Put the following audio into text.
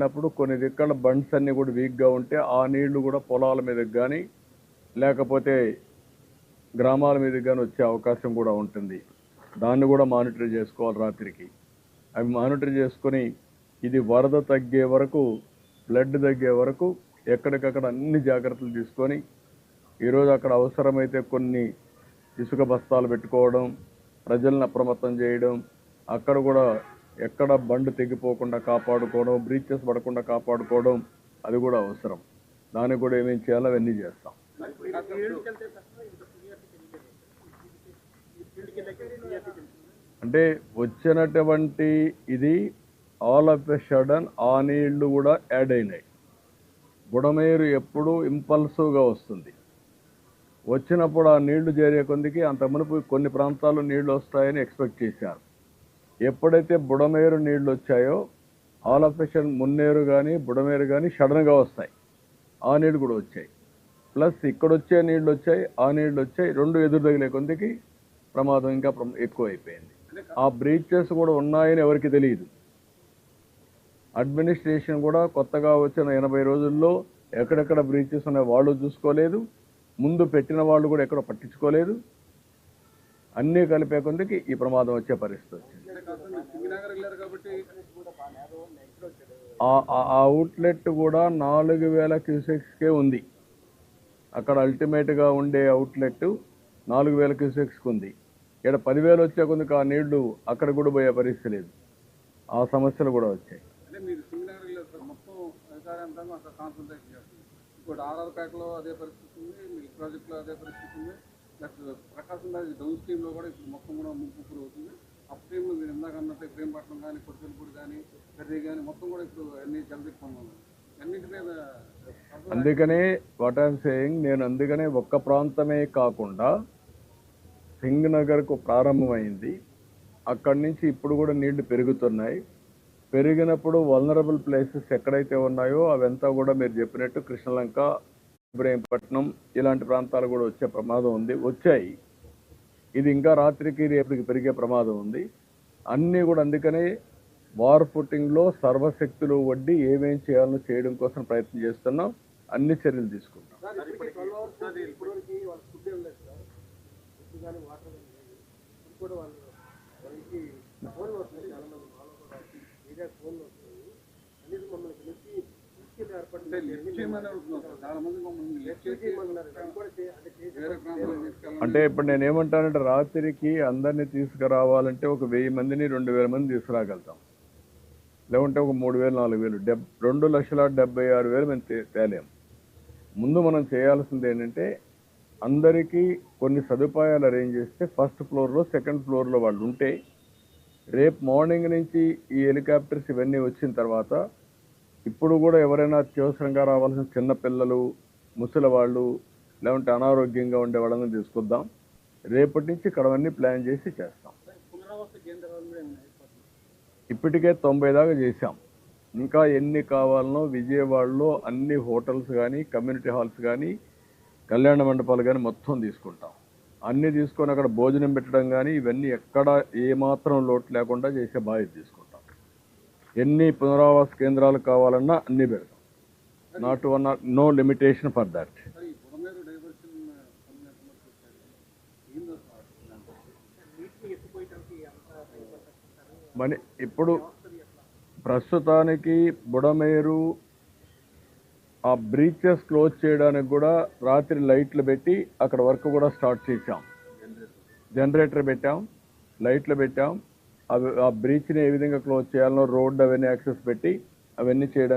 అయినప్పుడు కొన్ని దిక్కల బండ్స్ అన్నీ కూడా వీక్గా ఉంటే ఆ నీళ్ళు కూడా పొలాల మీదకి కానీ లేకపోతే గ్రామాల మీదకి కానీ వచ్చే అవకాశం కూడా ఉంటుంది. దాన్ని కూడా మానిటర్ చేసుకోవాలి రాత్రికి. అవి మానిటర్ చేసుకొని ఇది వరద తగ్గే వరకు బ్లడ్ తగ్గే వరకు ఎక్కడికక్కడ అన్ని జాగ్రత్తలు తీసుకొని ఈరోజు అక్కడ అవసరమైతే కొన్ని ఇసుక బస్తాలు పెట్టుకోవడం ప్రజలను అప్రమత్తం చేయడం అక్కడ కూడా ఎక్కడ బండ్ తెగిపోకుండా కాపాడుకోవడం బ్రీచెస్ పడకుండా కాపాడుకోవడం అది కూడా అవసరం. దానికి కూడా ఏమేమి చేయాలో అవన్నీ చేస్తాం. అంటే వచ్చినటువంటి ఇది ఆల్ ఆఫ్ ఎ సడన్ ఆ నీళ్ళు కూడా యాడ్ అయినాయి. బుడమేరు ఎప్పుడు ఇంపల్సివ్గా వస్తుంది. వచ్చినప్పుడు ఆ నీళ్ళు చేరే కొందికి అంత మునుపు కొన్ని ప్రాంతాల్లో నీళ్ళు వస్తాయని ఎక్స్పెక్ట్ చేశారు. ఎప్పుడైతే బుడమేరు నీళ్ళు వచ్చాయో ఆల్ ఆఫ్ ఎ మున్నేరు కానీ బుడమేరు కానీ సడన్గా వస్తాయి. ఆ నీళ్ళు కూడా వచ్చాయి. ప్లస్ ఇక్కడ వచ్చే నీళ్ళు వచ్చాయి ఆ నీళ్ళు వచ్చాయి రెండు ఎదురు తగిలే కొందికి ప్రమాదం ఇంకా ఎక్కువ అయిపోయింది ఆ బ్రీచెస్ కూడా ఉన్నాయని ఎవరికి తెలియదు. అడ్మినిస్ట్రేషన్ కూడా కొత్తగా వచ్చిన ఎనభై రోజుల్లో ఎక్కడెక్కడ బ్రీచెస్ ఉన్నాయో వాళ్ళు చూసుకోలేదు. ముందు పెట్టిన వాళ్ళు కూడా ఎక్కడ పట్టించుకోలేదు. అన్నీ కలిపే కొందికి ఈ ప్రమాదం వచ్చే పరిస్థితి వచ్చింది. ఆ- అవుట్లెట్ కూడా నాలుగు వేల క్యూసెక్స్కే ఉంది. అక్కడ అల్టిమేట్గా ఉండే అవుట్లెట్ నాలుగు వేల క్యూసెక్స్కి ఉంది. ఇక్కడ పదివేలు వచ్చే కొందుకు ఆ నీళ్ళు అక్కడ కూడా పోయే పరిస్థితి లేదు. ఆ సమస్యలు కూడా వచ్చాయి. ఇప్పుడు ఆర్ఆర్ ప్యాక్లో అదే పరిస్థితి ఉంది మిల్క్ ప్రాజెక్ట్లో అదే పరిస్థితి ఉంది. ప్లస్ ప్రకాశం రాజు డౌన్ స్ట్రీమ్లో కూడా ఇప్పుడు మొత్తం కూడా ముంపు అవుతుంది. అప్ స్ట్రీమ్లో మీరు ఇందాక అన్నట్టు ప్రేమపట్నం కానీ కొట్టుపూడి కానీ కర్రీ కానీ మొత్తం కూడా ఇప్పుడు అన్ని జలదిక్కున్నాం అన్నింటి మీద అందుకనే వాట్ ఐమ్ సేయింగ్ నేను అందుకనే ఒక్క ప్రాంతమే కాకుండా సింగ్ నగర్కు ప్రారంభమైంది. అక్కడి నుంచి ఇప్పుడు కూడా నీళ్ళు పెరుగుతున్నాయి. పెరిగినప్పుడు వల్నరబుల్ ప్లేసెస్ ఎక్కడైతే ఉన్నాయో అవంతా కూడా మీరు చెప్పినట్టు కృష్ణలంక ఇబ్రహీంపట్నం ఇలాంటి ప్రాంతాలు కూడా వచ్చే ప్రమాదం ఉంది. వచ్చాయి. ఇది ఇంకా రాత్రికి రేపటికి పెరిగే ప్రమాదం ఉంది. అన్నీ కూడా అందుకనే వార్ ఫుటింగ్లో సర్వశక్తులు వడ్డీ ఏమేం చేయాలో చేయడం కోసం ప్రయత్నం చేస్తున్నాం. అన్ని చర్యలు తీసుకుంటాం అంటే ఇప్పుడు నేను ఏమంటానంటే రాత్రికి అందరినీ తీసుకురావాలంటే ఒక వెయ్యి మందిని రెండు వేల మంది తీసుకురాగలుగుతాం. లేకుంటే ఒక మూడు వేలు నాలుగు వేలు డెబ్ రెండు లక్షల డెబ్బై ఆరు వేలు మేము తేలేం. ముందు మనం చేయాల్సింది ఏంటంటే అందరికీ కొన్ని సదుపాయాలు అరేంజ్ చేస్తే ఫస్ట్ ఫ్లోర్లో సెకండ్ ఫ్లోర్లో వాళ్ళు ఉంటే రేపు మార్నింగ్ నుంచి ఈ హెలికాప్టర్స్ ఇవన్నీ వచ్చిన తర్వాత ఇప్పుడు కూడా ఎవరైనా అత్యవసరంగా రావాల్సిన చిన్నపిల్లలు ముసలివాళ్ళు ముసలి వాళ్ళు లేకుంటే అనారోగ్యంగా ఉండే వాళ్ళని తీసుకొద్దాం. రేపటి నుంచి ఇక్కడ ప్లాన్ చేసి చేస్తాం. ఇప్పటికే తొంభై దాకా చేశాం. ఇంకా ఎన్ని కావాలనో విజయవాడలో అన్ని హోటల్స్ కానీ కమ్యూనిటీ హాల్స్ కానీ కళ్యాణ మండపాలు కానీ మొత్తం తీసుకుంటాం. అన్నీ తీసుకొని అక్కడ భోజనం పెట్టడం కానీ ఇవన్నీ ఎక్కడ ఏమాత్రం లోటు లేకుండా చేసే బాధ్యత తీసుకుంటాం. ఎన్ని పునరావాస కేంద్రాలు కావాలన్నా అన్నీ పెడతాం. Not one no limitation for that మన ఇప్పుడు ప్రస్తుతానికి బుడమేరు ఆ బ్రీచెస్ క్లోజ్ చేయడానికి కూడా రాత్రి లైట్లు పెట్టి అక్కడ వర్క్ కూడా స్టార్ట్ చేశాం. జనరేటర్ పెట్టాం. లైట్లు పెట్టాం. అవి ఆ బ్రీచ్ని ఏ విధంగా క్లోజ్ చేయాలనో రోడ్ అవన్నీ యాక్సెస్ పెట్టి అవన్నీ చేయడం